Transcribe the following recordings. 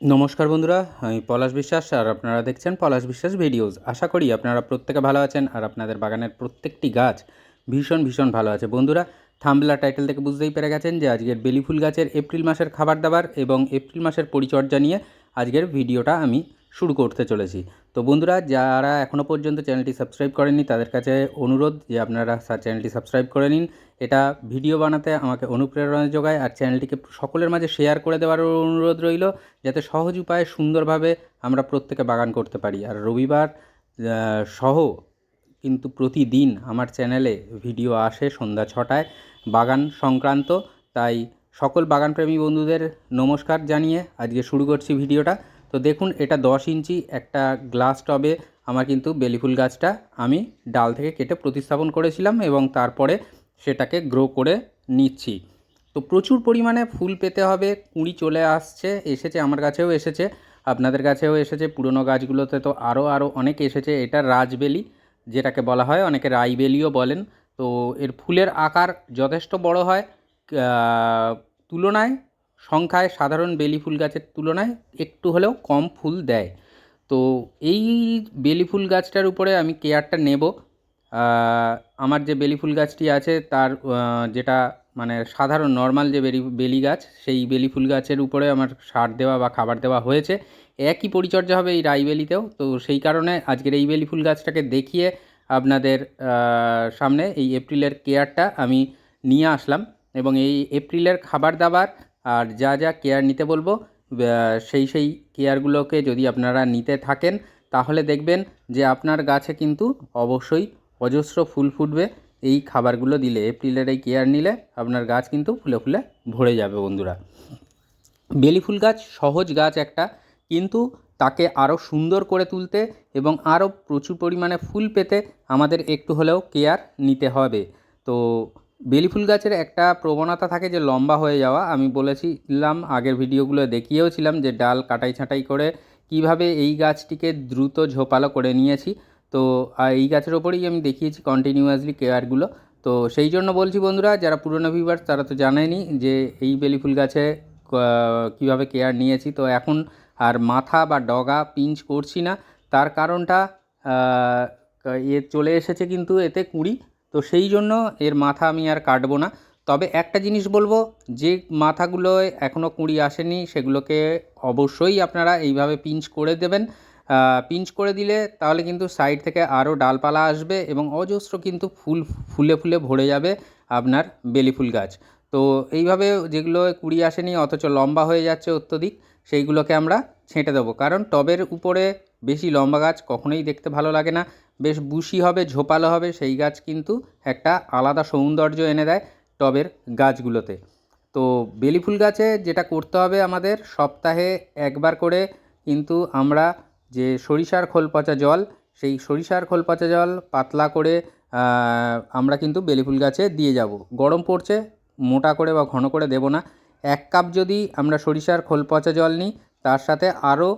নমস্কার বন্ধুরা, আমি পলাশ বিশ্বাস আর আপনারা দেখছেন পলাশ বিশ্বাস ভিডিওস। আশা করি আপনারা প্রত্যেকে ভালো আছেন আর আপনাদের বাগানের প্রত্যেকটি গাছ ভীষণ ভীষণ ভালো আছে। বন্ধুরা থাম্বলা টাইটেল থেকে বুঝতেই পেরে গেছেন যে আজকের বেলি ফুল গাছের এপ্রিল মাসের খাবার দাবার এবং এপ্রিল মাসের পরিচর্যা নিয়ে আজকের ভিডিওটা আমি শুরু করতে চলেছি। তো বন্ধুরা, যারা এখনও পর্যন্ত চ্যানেলটি সাবস্ক্রাইব করেননি, তাদের কাছে অনুরোধ যে আপনারা চ্যানেলটি সাবস্ক্রাইব করে নিন। এটা ভিডিও বানাতে আমাকে অনুপ্রেরণা যোগায় আর চ্যানেলটিকে সকলের মাঝে শেয়ার করে দেওয়ার অনুরোধ রইল, যাতে সহজ উপায়ে সুন্দরভাবে আমরা প্রত্যেকে বাগান করতে পারি। আর রবিবার সহ কিন্তু প্রতিদিন আমার চ্যানেলে ভিডিও আসে সন্ধ্যা ছটায় বাগান সংক্রান্ত। তাই সকল বাগানপ্রেমী বন্ধুদের নমস্কার জানিয়ে আজকে শুরু করছি ভিডিওটা। তো দেখুন, এটা দশ ইঞ্চি একটা গ্লাস টবে আমার কিন্তু বেলি ফুল গাছটা আমি ডাল থেকে কেটে প্রতিস্থাপন করেছিলাম এবং তারপরে সেটাকে গ্রো করে নিচ্ছি। তো প্রচুর পরিমাণে ফুল পেতে হবে, কুঁড়ি চলে আসছে, এসেছে, আমার কাছেও এসেছে, আপনাদের কাছেও এসেছে, পুরনো গাছগুলোতে তো আরও আরও অনেক এসেছে, এটা রাজবেলি, যেটাকে বলা হয়, অনেকে রাইবেলিও বলেন। তো এর ফুলের আকার যথেষ্ট বড় হয় তুলনায় সংখ্যায় সাধারণ বেলি ফুল গাছের তুলনায় একটু হলেও কম ফুল দেয়। তো এই বেলি ফুল গাছটার উপরে আমি কেয়ারটা নেব। আমার যে বেলি ফুল গাছটি আছে তার যেটা মানে সাধারণ, নর্মাল যে বেলি বেলি গাছ, সেই বেলি ফুল গাছের উপরে আমার সার দেওয়া বা খাবার দেওয়া হয়েছে। একই পরিচর্যা হবে এই রাইবেলিতেও তো সেই কারণে আজকের এই বেলি ফুল গাছটাকে দেখিয়ে আপনাদের সামনে এই এপ্রিলের কেয়ারটা আমি নিয়ে আসলাম। এবং এই এপ্রিলের খাবার দাবার আর যা যা কেয়ার নিতে বলব সেই সেই কেয়ারগুলোকে যদি আপনারা নিতে থাকেন, তাহলে দেখবেন যে আপনার গাছে কিন্তু অবশ্যই অজস্র ফুল ফুটবে। এই খাবারগুলো দিলে এপ্রিলের এই কেয়ার নিলে আপনার গাছ কিন্তু ফুলে ফুলে ভরে যাবে বন্ধুরা। বেলি ফুল গাছ সহজ গাছ একটা, কিন্তু তাকে আরও সুন্দর করে তুলতে এবং আরও প্রচুর পরিমাণে ফুল পেতে আমাদের একটু হলেও কেয়ার নিতে হবে। তো বেলি ফুল গাছের একটা প্রবণতা থাকে যে লম্বা হয়ে যাওয়া। আমি বলেছিলাম, আগের ভিডিওগুলো দেখিয়েওছিলাম যে ডাল কাটাই ছাঁটাই করে কীভাবে এই গাছটিকে দ্রুত ঝোপালো করে নিয়েছি। তো এই গাছের ওপরেই আমি দেখিয়েছি কন্টিনিউয়াসলি কেয়ারগুলো। তো, সেই জন্য বলছি বন্ধুরা, যারা পুরনো ভিউয়ার্স তারা তো জানেনই যে এই বেলি ফুল গাছে কীভাবে কেয়ার নিয়েছি। তো, এখন আর মাথা বা ডগা পিঞ্চ করছি না। তার কারণটা এ চলে এসেছে কিন্তু এতে কুড়ি। তো সেই জন্য এর মাথা আমি আর কাটবো না। তবে একটা জিনিস বলব, যে মাথাগুলোয় এখনও কুঁড়ি আসেনি, সেগুলোকে অবশ্যই আপনারা এইভাবে পিঞ্চ করে দেবেন। পিঞ্চ করে দিলে তাহলে কিন্তু সাইড থেকে আরও ডালপালা আসবে এবং অজস্র কিন্তু ফুল ফুলে ফুলে ভরে যাবে আপনার বেলি ফুল গাছ। তো এইভাবে যেগুলো কুড়ি আসেনি, অথচ লম্বা হয়ে যাচ্ছে অত্যধিক, সেইগুলোকে আমরা ছেঁটে দেবো। কারণ টবের উপরে বেশি লম্বা গাছ কখনোই দেখতে ভালো লাগে না। বেশ বুশি হবে, ঝোপালো হবে, সেই গাছ কিন্তু একটা আলাদা সৌন্দর্য এনে দেয় টবের গাছগুলোতে। তো বেলি ফুল গাছে যেটা করতে হবে আমাদের, সপ্তাহে একবার করে কিন্তু আমরা যে সরিষার খোল পচা জল, সেই সরিষার খোল পচা জল পাতলা করে আমরা কিন্তু বেলি ফুল গাছে দিয়ে যাব। গরম পড়ছে, মোটা করে বা ঘন করে দেব না। এক কাপ যদি আমরা সরিষার খোল পচা জল নিই, তার সাথে আরও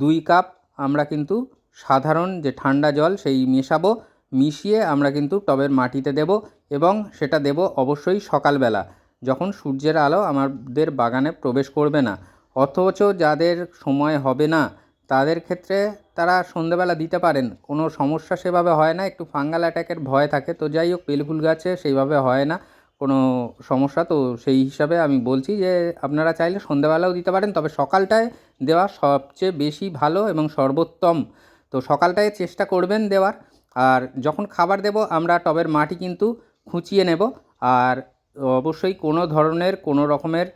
দুই কাপ আমরা কিন্তু সাধারণ যে ঠান্ডা জল সেই মেশাবো, মিশিয়ে আমরা কিন্তু টবের মাটিতে দেব এবং সেটা দেব অবশ্যই সকালবেলা। যখন সূর্যের আলো আমাদের বাগানে প্রবেশ করবে না, অথচ যাদের সময় হবে না, তাদের ক্ষেত্রে তারা সন্ধেবেলা দিতে পারেন। কোনো সমস্যা সেভাবে হয় না, একটু ফাঙ্গাল অ্যাটাকের ভয় থাকে। তো যাই হোক, বেলফুল গাছে সেইভাবে হয় না, কোনো সমস্যা। তো সেই হিসাবে আমি বলছি যে, আপনারা চাইলে সন্ধেবেলাও দিতে পারেন, তবে সকালটায় দেওয়া সবচেয়ে বেশি ভালো এবং সর্বোত্তম। তো সকালটায় চেষ্টা করবেন দেওয়ার। আর যখন খাবার দেব, আমরা টবের মাটি কিন্তু খুঁচিয়ে নেব। আর অবশ্যই কোনো ধরনের, কোনো রকমের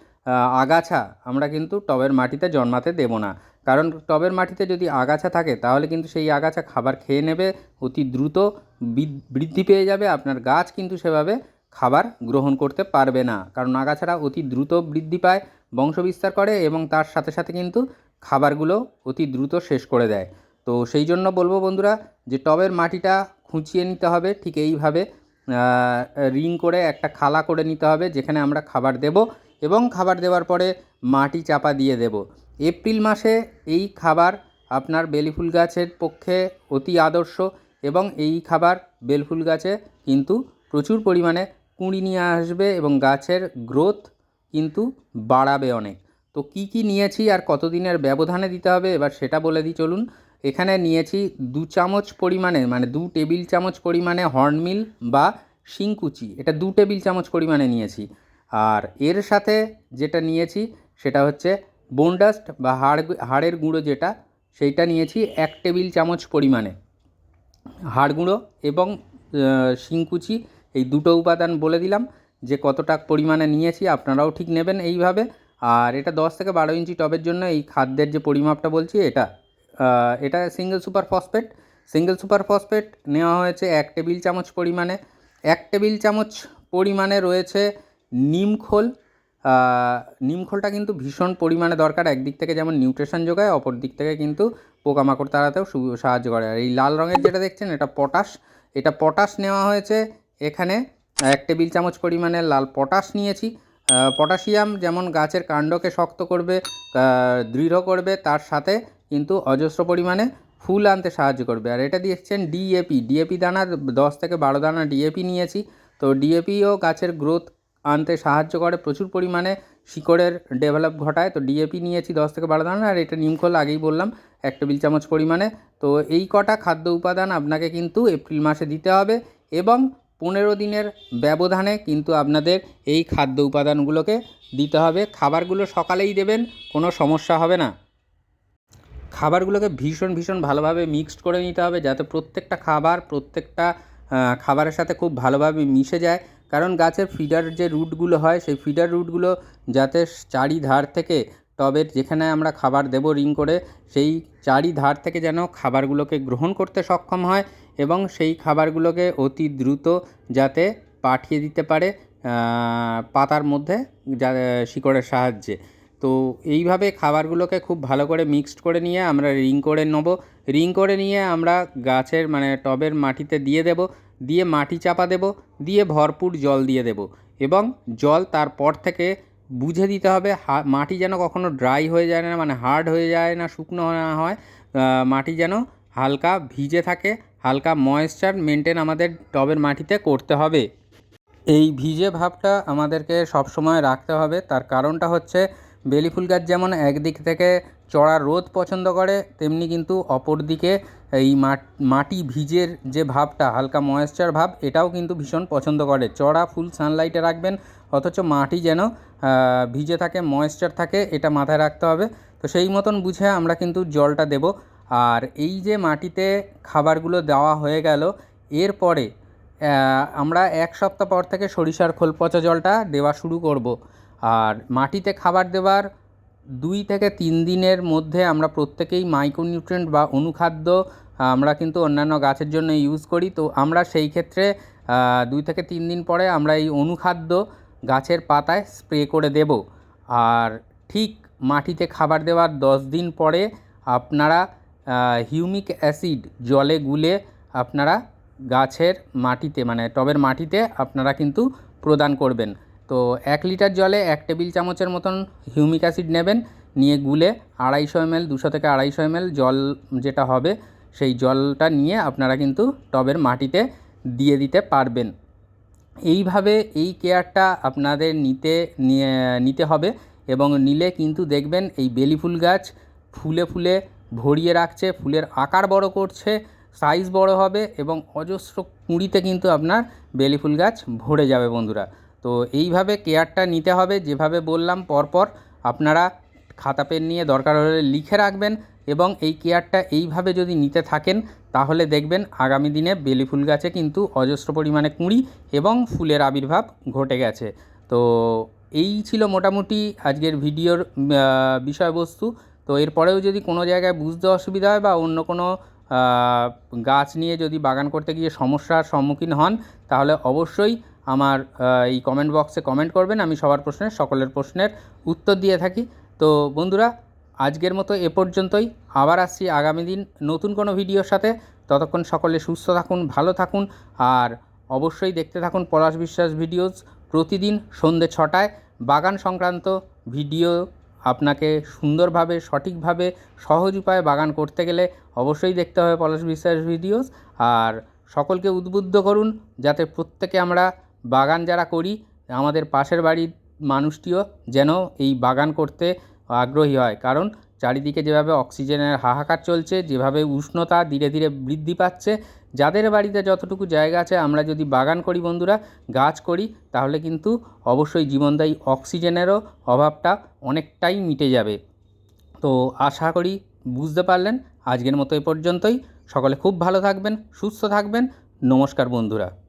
আগাছা আমরা কিন্তু টবের মাটিতে জন্মাতে দেব না। কারণ টবের মাটিতে যদি আগাছা থাকে, তাহলে কিন্তু সেই আগাছা খাবার খেয়ে নেবে, অতি দ্রুত বৃদ- বৃদ্ধি পেয়ে যাবে, আপনার গাছ কিন্তু সেভাবে খাবার গ্রহণ করতে পারবে না। কারণ আগাছারা অতি দ্রুত বৃদ্ধি পায়, বংশবিস্তার করে এবং তার সাথে সাথে কিন্তু খাবারগুলো অতি দ্রুত শেষ করে দেয়। তো সেই জন্য বলব বন্ধুরা যে টবের মাটিটা খুঁচিয়ে নিতে হবে, ঠিক এইভাবে রিং করে একটা খালা করে নিতে হবে যেখানে আমরা খাবার দেব এবং খাবার দেওয়ার পরে মাটি চাপা দিয়ে দেব। এপ্রিল মাসে এই খাবার আপনার বেলিফুল গাছের পক্ষে অতি আদর্শ এবং এই খাবার বেলফুল গাছে কিন্তু প্রচুর পরিমাণে কুঁড়ি নিয়ে আসবে এবং গাছের গ্রোথ কিন্তু বাড়াবে অনেক। তো কি কি নিয়েছি আর কতদিনের ব্যবধানে দিতে হবে এবার সেটা বলে দিই, চলুন। এখানে নিয়েছি দু চামচ পরিমাণে মানে দু টেবিল চামচ পরিমাণে হর্নমিল বা শিংকুচি। এটা দু টেবিল চামচ পরিমাণে নিয়েছি। আর এর সাথে যেটা নিয়েছি সেটা হচ্ছে বোনডাস্ট বা হাড় হাড়ের গুঁড়ো যেটা, সেইটা নিয়েছি এক টেবিল চামচ পরিমাণে। হাড় গুঁড়ো এবং শিংকুচি, এই দুটো উপাদান বলে দিলাম, যে কতটা পরিমাণে নিয়েছি আপনারাও ঠিক নেবেন এইভাবে। আর এটা দশ থেকে বারো ইঞ্চি টবের জন্য এই খাদ্যের যে পরিমাপটা বলছি, এটা এটা single super phosphate single super phosphate নেওয়া হয়েছে এক টেবিল চামচ পরিমাণে। এক টেবিল চামচ পরিমাণে রয়েছে নিমখোল নিমখোলটা কিন্তু ভীষণ পরিমাণে দরকার। একদিক থেকে যেমন নিউট্রিশন যোগায়, অপর দিক থেকে কিন্তু পোকামাকড় তাড়াতেও সাহায্য করে। আর এই লাল রঙের যেটা দেখছেন, এটা পটাশ এটা পটাশ নেওয়া হয়েছে এখানে। এক টেবিল চামচ পরিমাণে লাল পটাশ নিয়েছি। পটাশিয়াম যেমন গাছের কাণ্ডকে শক্ত করবে দৃঢ় করবে, তার সাথে কিন্তু অজস্র পরিমাণে ফুল আনতে সাহায্য করবে। আর এটা দিয়েছেন ডিএপি ডিএপি দানা দশ থেকে বারো দানা ডিএপি নিয়েছি। তো ডিএপিও গাছের গ্রোথ আনতে সাহায্য করে। প্রচুর পরিমাণে শিকড়ের ডেভেলপ ঘটায়। তো ডিএপি নিয়েছি দশ থেকে বারো দানা। আর এটা নিমখোল আগেই বললাম এক টেবিল চামচ পরিমাণে। তো এই কটা খাদ্য উপাদান আপনাকে কিন্তু এপ্রিল মাসে দিতে হবে এবং পনেরো দিনের ব্যবধানে কিন্তু আপনাদের এই খাদ্য উপাদানগুলোকে দিতে হবে। খাবারগুলো সকালেই দেবেন, কোনো সমস্যা হবে না। খাবারগুলোকে ভীষণ ভীষণ ভালোভাবে মিক্সড করে নিতে হবে যাতে প্রত্যেকটা খাবার, প্রত্যেকটা খাবারের সাথে খুব ভালোভাবে মিশে যায়। কারণ গাছের ফিডার যে রুটগুলো হয়, সেই ফিডার রুটগুলো যাতে চারিধার থেকে টবের যেখানে আমরা খাবার দেব রিং করে, সেই চারিধার থেকে যেন খাবারগুলোকে গ্রহণ করতে সক্ষম হয় এবং সেই খাবারগুলোকে অতি দ্রুত যাতে পাঠিয়ে দিতে পারে পাতার মধ্যে, যা, শিকড়ের সাহায্যে। তো এইভাবে খাবারগুলোকে খুব ভালো করে মিক্সড করে নিয়ে আমরা রিং করে নেব। রিং করে নিয়ে আমরা গাছের মানে টবের মাটিতে দিয়ে দেব, দিয়ে মাটি চাপা দেব, দিয়ে ভরপুর জল দিয়ে দেব এবং জল তারপর থেকে বুঝে দিতে হবে মাটি যেন কখনো ড্রাই হয়ে যায় না মানে হার্ড হয়ে যায় না, শুকনো না হয়। মাটি যেন হালকা ভিজে থাকে, হালকা ময়েশ্চার মেনটেন আমাদের টবের মাটিতে করতে হবে। এই ভিজে ভাবটা আমাদেরকে সবসময় রাখতে হবে। তার কারণটা হচ্ছে বেলি ফুল গাছ যেমন একদিক থেকে চড়া রোদ পছন্দ করে, তেমনি কিন্তু অপর দিকে এই মাট- ভিজের যে ভাবটা, হালকা ময়েশ্চার ভাব, এটাও কিন্তু ভীষণ পছন্দ করে। চড়া ফুল সানলাইটে রাখবেন, অথচ মাটি যেন ভিজে থাকে ময়েশ্চার থাকে, এটা মাথায় রাখতে হবে। তো সেই মতন বুঝে আমরা কিন্তু জলটা দেব। আর এই যে মাটিতে খাবারগুলো দেওয়া হয়ে গেল এরপরে আমরা এক সপ্তাহ পর থেকে সরিষার খোল পচা জলটা দেওয়া শুরু করব। আর মাটিতে খাবার দেওয়ার দুই থেকে তিন দিনের মধ্যে আমরা প্রত্যেকেই মাইক্রোনিউট্রিয়েন্ট বা অনুখাদ্য আমরা কিন্তু অন্যান্য গাছের জন্য ইউজ করি। তো আমরা সেই ক্ষেত্রে দুই থেকে তিন দিন পরে আমরা এই অনুখাদ্য গাছের পাতায় স্প্রে করে দেব। আর ঠিক মাটিতে খাবার দেওয়ার দশ দিন পরে আপনারা হিউমিক অ্যাসিড জলে গুলে আপনারা গাছের মাটিতে মানে টবের মাটিতে আপনারা কিন্তু প্রদান করবেন। তো এক লিটার জলে এক টেবিল চামচের মতন হিউমিক অ্যাসিড নেবেন, নিয়ে গুলে আড়াইশো এমএল, দুশো থেকে আড়াইশো এমএল জল যেটা হবে, সেই জলটা নিয়ে আপনারা কিন্তু টবের মাটিতে দিয়ে দিতে পারবেন। এইভাবে এই কেয়ারটা আপনাদের নিতে নিতে হবে এবং নিলে কিন্তু দেখবেন এই বেলি ফুল গাছ ফুলে ফুলে ভরিয়ে রাখছে, ফুলের আকার বড় করছে, সাইজ বড় হবে এবং অজস্র কুঁড়িতে কিন্তু আপনার বেলি ফুল গাছ ভরে যাবে বন্ধুরা। তো এইভাবে কেয়ারটা নিতে হবে, যেভাবে বললাম পরপর আপনারা খাতা পেন নিয়ে দরকার হলে লিখে রাখবেন এবং এই কেয়ারটা এইভাবে যদি নিতে থাকেন তাহলে দেখবেন আগামী দিনে বেলি ফুল গাছে কিন্তু অজস্র পরিমাণে কুঁড়ি এবং ফুলের আবির্ভাব ঘটে গেছে। তো এই ছিল মোটামুটি আজকের ভিডিওর বিষয়বস্তু। তো এরপরেও যদি কোনো জায়গায় বুঝতে অসুবিধা হয় বা অন্য কোনো গাছ নিয়ে যদি বাগান করতে গিয়ে সমস্যার সম্মুখীন হন তাহলে অবশ্যই আমার এই কমেন্ট বক্সে কমেন্ট করবেন, আমি সবার প্রশ্নের, সকলের প্রশ্নের উত্তর দিয়ে থাকি। তো বন্ধুরা, আজকের মতো এ পর্যন্তই। আবার আসছি আগামী দিন নতুন কোনো ভিডিওর সাথে। ততক্ষণ সকলে সুস্থ থাকুন, ভালো থাকুন, আর অবশ্যই দেখতে থাকুন পলাশ বিশ্বাস ভিডিওস প্রতিদিন সন্ধ্যে ছটায়। বাগান সংক্রান্ত ভিডিও আপনাকে সুন্দরভাবে, সঠিকভাবে, সহজ উপায়ে বাগান করতে গেলে অবশ্যই দেখতে হবে পলাশ বিশ্বাস ভিডিওস আর সকলকে উদ্বুদ্ধ করুন, যাতে প্রত্যেকে আমরা বাগান যারা করি, আমাদের পাশের বাড়ির মানুষটিও যেন এই বাগান করতে আগ্রহী হয়। কারণ চারিদিকে যেভাবে অক্সিজেনের হাহাকার চলছে, যেভাবে উষ্ণতা ধীরে ধীরে বৃদ্ধি পাচ্ছে, যাদের বাড়িতে যতটুকু জায়গা আছে, আমরা যদি বাগান করি বন্ধুরা, গাছ করি, তাহলে কিন্তু অবশ্যই জীবনদায়ী অক্সিজেনেরও অভাবটা অনেকটাই মিটে যাবে। তো আশা করি বুঝতে পারলেন। আজকের মতো এ পর্যন্তই। সকলে খুব ভালো থাকবেন, সুস্থ থাকবেন। নমস্কার বন্ধুরা।